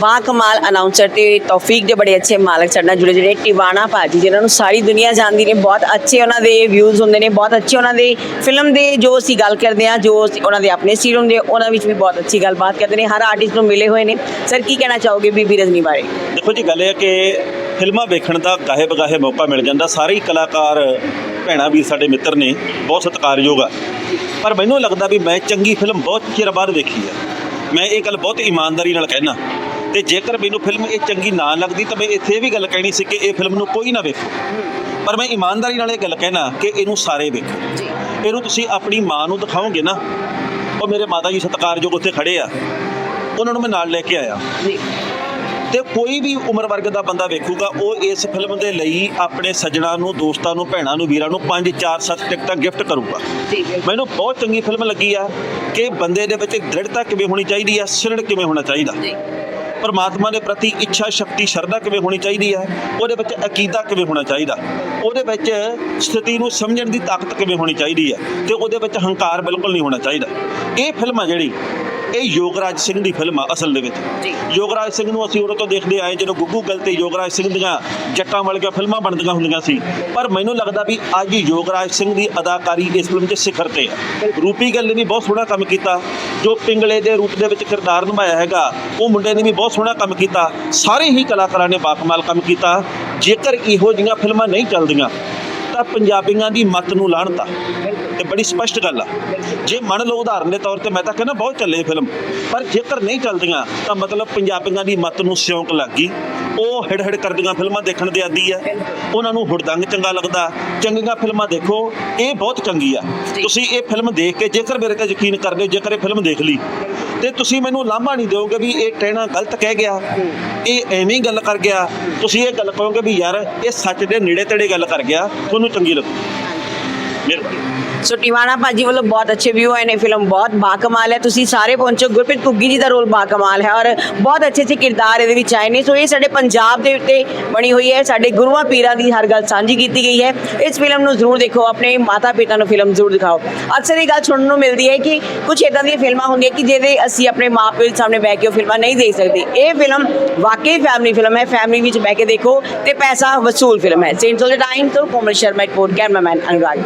ਬਾ ਕਮਾਲ ਅਨਾਉਂਸਰ ਤੇ ਤੌਫੀਕ ਦੇ ਬੜੇ ਅੱਛੇ ਮਾਲਕ ਸਾਡੇ ਨਾਲ ਜੁੜੇ, ਜਿਹੜੇ ਟਿਵਾਣਾ ਭਾਜੀ, ਜਿਨ੍ਹਾਂ ਨੂੰ ਸਾਰੀ ਦੁਨੀਆ ਜਾਣਦੀ ਨੇ, ਬਹੁਤ ਅੱਛੇ ਉਹਨਾਂ ਦੇ ਵਿਊਜ਼ ਹੁੰਦੇ ਨੇ, ਬਹੁਤ ਅੱਛੇ ਉਹਨਾਂ ਦੇ ਫਿਲਮ ਦੇ ਜੋ ਅਸੀਂ ਗੱਲ ਕਰਦੇ ਹਾਂ, ਜੋ ਅਸੀਂ- ਉਹਨਾਂ ਦੇ ਆਪਣੇ ਸੀਰ ਹੁੰਦੇ, ਉਹਨਾਂ ਵਿੱਚ ਵੀ ਬਹੁਤ ਅੱਛੀ ਗੱਲਬਾਤ ਕਰਦੇ ਨੇ, ਹਰ ਆਰਟਿਸਟ ਨੂੰ ਮਿਲੇ ਹੋਏ ਨੇ। ਸਰ ਕੀ ਕਹਿਣਾ ਚਾਹੋਗੇ ਬੀਬੀ ਰਜਨੀ ਬਾਰੇ? ਦੇਖੋ ਜੀ, ਗੱਲ ਇਹ ਕਿ ਫਿਲਮਾਂ ਵੇਖਣ ਦਾ ਗਾਹੇ ਬਗਾਹੇ ਮੌਕਾ ਮਿਲ ਜਾਂਦਾ, ਸਾਰੇ ਹੀ ਕਲਾਕਾਰ, ਭੈਣਾ ਵੀਰ ਸਾਡੇ ਮਿੱਤਰ ਨੇ, ਬਹੁਤ ਸਤਿਕਾਰਯੋਗ ਆ। ਪਰ ਮੈਨੂੰ ਲੱਗਦਾ ਵੀ ਮੈਂ ਚੰਗੀ ਫਿਲਮ ਬਹੁਤ ਚਿਰ ਬਾਅਦ ਵੇਖੀ ਆ। ਮੈਂ ਇਹ ਗੱਲ ਬਹੁਤ ਇਮਾਨਦਾਰੀ ਨਾਲ ਕਹਿਣਾ ਤੇ ਜੇਕਰ ਮੈਨੂੰ ਫਿਲਮ ਇਹ ਚੰਗੀ ਨਾ ਲੱਗਦੀ ਤਾਂ ਮੈਂ ਇੱਥੇ ਇਹ ਵੀ ਗੱਲ ਕਹਿਣੀ ਸੀ ਕਿ ਇਹ ਫਿਲਮ ਨੂੰ ਕੋਈ ਨਾ ਵੇਖੋ। ਪਰ ਮੈਂ ਇਮਾਨਦਾਰੀ ਨਾਲ ਇਹ ਗੱਲ ਕਹਿਣਾ ਕਿ ਇਹਨੂੰ ਸਾਰੇ ਵੇਖੋ। ਜੀ। ਇਹਨੂੰ ਤੁਸੀਂ ਆਪਣੀ ਮਾਂ ਨੂੰ ਦਿਖਾਓਗੇ ਨਾ ਉਹ ਮੇਰੇ ਮਾਤਾ ਜੀ ਸਤਿਕਾਰਯੋਗ ਉੱਥੇ ਖੜੇ ਆ। ਉਹਨਾਂ ਨੂੰ ਮੈਂ ਨਾਲ ਲੈ ਕੇ ਆਇਆ। ਤੇ ਕੋਈ ਵੀ ਉਮਰ ਵਰਗ ਦਾ ਬੰਦਾ ਵੇਖੂਗਾ ਉਹ ਇਸ ਫਿਲਮ ਦੇ ਲਈ ਆਪਣੇ ਸੱਜਣਾ ਨੂੰ ਦੋਸਤਾਂ ਨੂੰ ਭੈਣਾਂ ਨੂੰ ਵੀਰਾਂ ਨੂੰ 5 4 7 ਟਿਕਟਾਂ ਗਿਫਟ ਕਰੂਗਾ। ਮੈਨੂੰ ਬਹੁਤ ਚੰਗੀ ਫਿਲਮ ਲੱਗੀ ਆ ਕਿ ਬੰਦੇ ਦੇ ਵਿੱਚ ਦ੍ਰਿੜਤਾ ਕਿਵੇਂ ਹੋਣੀ ਚਾਹੀਦੀ ਆ ਸਿਰੜ ਕਿਵੇਂ ਹੋਣਾ ਚਾਹੀਦਾ। ਪਰਮਾਤਮਾ ਦੇ ਪ੍ਰਤੀ ਇੱਛਾ ਸ਼ਕਤੀ ਸ਼ਰਧਾ ਕਿਵੇਂ ਹੋਣੀ ਚਾਹੀਦੀ ਹੈ? ਉਹਦੇ ਵਿੱਚ ਅਕੀਦਾ ਕਿਵੇਂ ਹੋਣਾ ਚਾਹੀਦਾ? ਉਹਦੇ ਵਿੱਚ ਸਥਿਤੀ ਨੂੰ ਸਮਝਣ ਦੀ ਤਾਕਤ ਕਿਵੇਂ ਹੋਣੀ ਚਾਹੀਦੀ ਹੈ? ਤੇ ਉਹਦੇ ਵਿੱਚ ਹੰਕਾਰ ਬਿਲਕੁਲ ਨਹੀਂ ਹੋਣਾ ਚਾਹੀਦਾ। ਇਹ ਫਿਲਮ ਆ ਜਿਹੜੀ ਇਹ ਯੋਗਰਾਜ ਸਿੰਘ ਦੀ ਫਿਲਮ ਆ ਅਸਲ ਦੇ ਵਿੱਚ। ਯੋਗਰਾਜ ਸਿੰਘ ਨੂੰ ਅਸੀਂ ਉਦੋਂ ਤੋਂ ਦੇਖਦੇ ਆਏ ਜਦੋਂ ਗੁੱਗੂ ਗੱਲ ਤੇ ਯੋਗਰਾਜ ਸਿੰਘ ਦੀਆਂ ਜੱਟਾਂ ਵਾਲੀਆਂ ਫਿਲਮਾਂ ਬਣਦੀਆਂ ਹੁੰਦੀਆਂ ਸੀ। ਪਰ ਮੈਨੂੰ ਲੱਗਦਾ ਵੀ ਅੱਜ ਯੋਗਰਾਜ ਸਿੰਘ ਦੀ ਅਦਾਕਾਰੀ ਇਸ ਫਿਲਮ 'ਚ ਸਿਖਰ ਤੇ ਆ। ਰੂਪੀ ਗੱਲ ਨੇ ਵੀ ਬਹੁਤ ਸੋਹਣਾ ਕੰਮ ਕੀਤਾ। ਜੋ ਪਿੰਗਲੇ ਦੇ ਰੂਪ ਦੇ ਵਿੱਚ ਕਿਰਦਾਰ ਨਿਭਾਇਆ ਹੈਗਾ ਉਹ ਮੁੰਡੇ ਨੇ ਵੀ ਬਹੁਤ ਸੋਹਣਾ ਕੰਮ ਕੀਤਾ। ਸਾਰੇ ਹੀ ਕਲਾਕਾਰਾਂ ਨੇ ਬਾਕਮਾਲ ਕੰਮ ਕੀਤਾ। ਜੇਕਰ ਇਹੋ ਜਿਹੀਆਂ ਫਿਲਮਾਂ ਨਹੀਂ ਚੱਲਦੀਆਂ ਤਾਂ ਪੰਜਾਬੀਆਂ ਦੀ ਮੱਤ ਨੂੰ ਲਾਹਣਤਾ ਤੇ। ਬੜੀ ਸਪਸ਼ਟ ਗੱਲ ਆ। ਜੇ ਮੰਨ ਲਓ ਉਦਾਹਰਨ ਦੇ ਤੌਰ ਤੇ ਮੈਂ ਤਾਂ ਕਹਿੰਦਾ ਬਹੁਤ ਚੱਲੇ ਫਿਲਮ। ਪਰ ਜੇਕਰ ਨਹੀਂ ਚੱਲਦੀਆਂ, ਤਾਂ ਮਤਲਬ ਪੰਜਾਬੀਆਂ ਦੀ ਮੱਤ ਨੂੰ ਸਿਉਂਕ ਲੱਗ ਗਈ। ਉਹ ਹਿੜ ਹਿੜ ਕਰਦੀਆਂ ਫਿਲਮਾਂ ਦੇਖਣ ਦੇ ਆਦੀ ਆ। ਉਹਨਾਂ ਨੂੰ ਹੁੜਦੰਗ ਚੰਗਾ ਲੱਗਦਾ। ਚੰਗੀਆਂ ਫਿਲਮਾਂ ਦੇਖੋ, ਇਹ ਬਹੁਤ ਚੰਗੀ ਆ। ਤੁਸੀਂ ਇਹ ਫਿਲਮ ਦੇਖ ਕੇ ਜੇਕਰ ਮੇਰੇ ਤੇ ਯਕੀਨ ਕਰਦੇ ਹੋ ਜੇਕਰ ਇਹ ਫਿਲਮ ਦੇਖ ਲਈ ਤੇ ਤੁਸੀਂ ਮੈਨੂੰ ਲਾਂਭਾ ਨਹੀਂ ਦਿਓਗੇ ਵੀ ਇਹ ਟਹਿਣਾ ਗਲਤ ਕਹਿ ਗਿਆ। ਇਹ ਐਵੇਂ ਗੱਲ ਕਰ ਗਿਆ। ਤੁਸੀਂ ਇਹ ਗੱਲ ਕਹੋਗੇ ਵੀ ਯਾਰ, ਇਹ ਸੱਚ ਦੇ ਨੇੜੇ ਤੇੜੇ ਗੱਲ ਕਰ ਗਿਆ। ਤੁਹਾਨੂੰ ਚੰਗੀ ਲੱਗੂ। ਸੋ ਟਿਵਾਣਾ ਭਾਜੀ ਵੱਲੋਂ ਬਹੁਤ ਅੱਛੇ ਵਿਊ ਆਏ ਨੇ ਫਿਲਮ ਬਹੁਤ ਬਾਕਮਾਲ ਹੈ ਤੁਸੀਂ ਸਾਰੇ ਪਹੁੰਚੋ ਗੁਰਪ੍ਰੀਤ ਕੁੱਗੀ ਜੀ ਦਾ ਰੋਲ ਬਾਕਮਾਲ ਹੈ ਔਰ ਬਹੁਤ ਅੱਛੇ ਅੱਛੇ ਕਿਰਦਾਰ ਇਹਦੇ ਵਿੱਚ ਆਏ ਨੇ ਸੋ ਇਹ ਸਾਡੇ ਪੰਜਾਬ ਦੇ ਉੱਤੇ ਬਣੀ ਹੋਈ ਹੈ ਸਾਡੇ ਗੁਰੂਆਂ ਪੀਰਾਂ ਦੀ ਹਰ ਗੱਲ ਸਾਂਝੀ ਕੀਤੀ ਗਈ ਹੈ ਇਸ ਫਿਲਮ ਨੂੰ ਜ਼ਰੂਰ ਦੇਖੋ ਆਪਣੇ ਮਾਤਾ ਪਿਤਾ ਨੂੰ ਫਿਲਮ ਜ਼ਰੂਰ ਦਿਖਾਓ ਅਕਸਰ ਇਹ ਗੱਲ ਸੁਣਨ ਨੂੰ ਮਿਲਦੀ ਹੈ ਕਿ ਕੁਝ ਇਦਾਂ ਦੀਆਂ ਫਿਲਮਾਂ ਹੁੰਦੀਆਂ ਕਿ ਜਿਹਦੇ ਅਸੀਂ ਆਪਣੇ ਮਾਪਿਆਂ ਦੇ ਸਾਹਮਣੇ ਬਹਿ ਕੇ ਉਹ ਫਿਲਮਾਂ ਨਹੀਂ ਦੇਖ ਸਕਦੇ ਇਹ ਫਿਲਮ ਵਾਕਈ ਫੈਮਿਲੀ ਫਿਲਮ ਹੈ ਫੈਮਿਲੀ ਵਿੱਚ ਬਹਿ ਕੇ ਦੇਖੋ ਤੇ ਪੈਸਾ ਵਸੂਲ ਫਿਲਮ ਹੈ ਸੇਂਟਸ ਆਫ ਦ ਟਾਈਮ ਤੋਂ ਕੋਮਲ ਸ਼ਰਮਾ ਰਿਪੋਰਟ ਕੈਮਰਾਮੈਨ ਅਨੁਰਾਗ